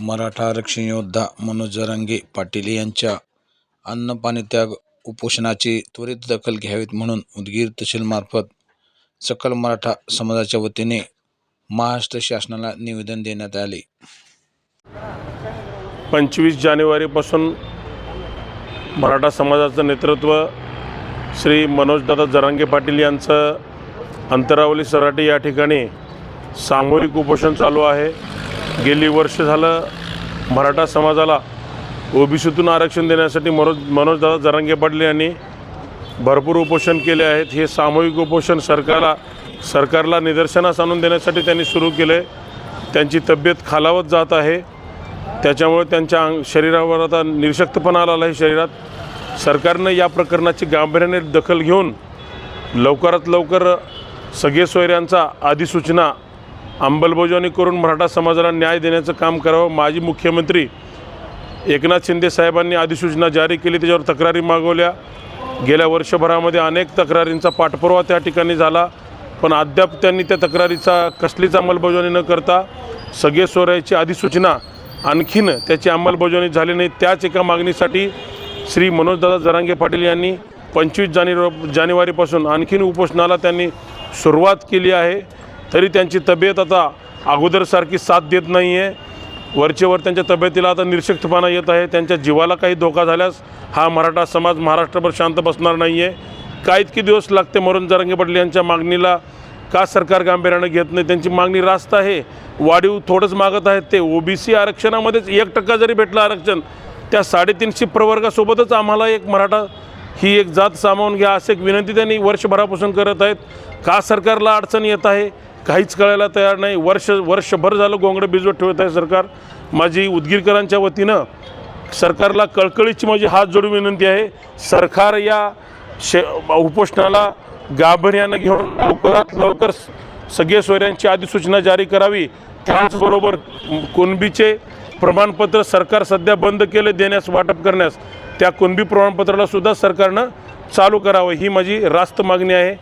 मराठा आरक्षण योद्धा मनोज जरांगे पाटील यांच्या अन्न पाणी त्याग उपोषणाची त्वरित दखल घ्यावीत म्हणून उदगीर तहसीलमार्फत सकल मराठा समाजाच्या वतीने महाराष्ट्र शासनाला निवेदन देण्यात आले. पंचवीस जानेवारीपासून मराठा समाजाचं नेतृत्व श्री मनोजदादा जरांगे पाटील यांचं अंतरावली सराटी या ठिकाणी सामूहिक उपोषण चालू आहे. गेली वर्ष झालं मराठा समाजाला ओबीसीतून आरक्षण देण्यासाठी मनोज मनोजदादा जरांगे पडले यांनी भरपूर उपोषण केले आहेत. हे सामूहिक उपोषण सरकारला सरकारला निदर्शनास आणून देण्यासाठी त्यांनी सुरू केले. त्यांची तब्येत खालावत जात आहे. त्याच्यामुळे त्यांच्या अंग शरीरावर आता निरशक्तपणा आला आहे शरीरात. सरकारनं या प्रकरणाची गांभीर्याने दखल घेऊन लवकरात लवकर सगळे सोयऱ्यांचा अधिसूचना अंमलबजावणी करून मराठा समाजाला न्याय देण्याचं काम करावं. माजी मुख्यमंत्री एकनाथ शिंदे साहेबांनी अधिसूचना जारी केली. त्याच्यावर तक्रारी मागवल्या. गेल्या वर्षभरामध्ये अनेक तक्रारींचा पाठपुरावा त्या ठिकाणी झाला. पण अद्याप त्यांनी त्या तक्रारीचा कसलीच अंमलबजावणी न करता सगळे सोऱ्याची अधिसूचना आणखीन त्याची अंमलबजावणी झाली नाही. त्याच एका मागणीसाठी श्री मनोजदादा जरांगे पाटील यांनी पंचवीस जानेवारी जानेवारीपासून आणखीन उपोषणाला त्यांनी सुरुवात केली आहे. तरी त्यांची तब्येत आता अगोदरसारखी साथ देत नाही आहे वरचेवर त्यांच्या तब्येतीला आता निरशक्तपणा येत आहे. त्यांच्या जीवाला काही धोका झाल्यास हा मराठा समाज महाराष्ट्रभर शांत बसणार नाही आहे का इतके दिवस लागते मरून जरांगे पाटील यांच्या मागणीला? का सरकार गांभीर्यानं घेत नाही? त्यांची मागणी रास्त आहे. वाढीव थोडंच मागत आहेत ते. ओबीसी आरक्षणामध्येच एक टक्का जरी भेटलं आरक्षण त्या साडेतीनशे प्रवर्गासोबतच आम्हाला एक मराठा ही एक जात सामावून घ्या अशी एक विनंती त्यांनी वर्षभरापासून करत आहेत. का सरकारला अडचण येत आहे? काहीच कळायला तयार नाही. वर्ष वर्षभर झालं गोंगडं बिजवत ठेवत आहे सरकार. माझी उदगीरकरांच्या वतीनं सरकारला कळकळीची माझी हात जोडून विनंती आहे. सरकार या शे उपोषणाला गांभीर्यानं घेऊन लवकरात लवकर सगळे सोयऱ्यांची अधिसूचना जारी करावी. त्याचबरोबर कुणबीचे प्रमाणपत्र सरकार सध्या बंद केले देण्यास वाटप करण्यास त्या कुणबी प्रमाणपत्राला सुद्धा सरकारनं चालू करावं ही माझी रास्त मागणी आहे.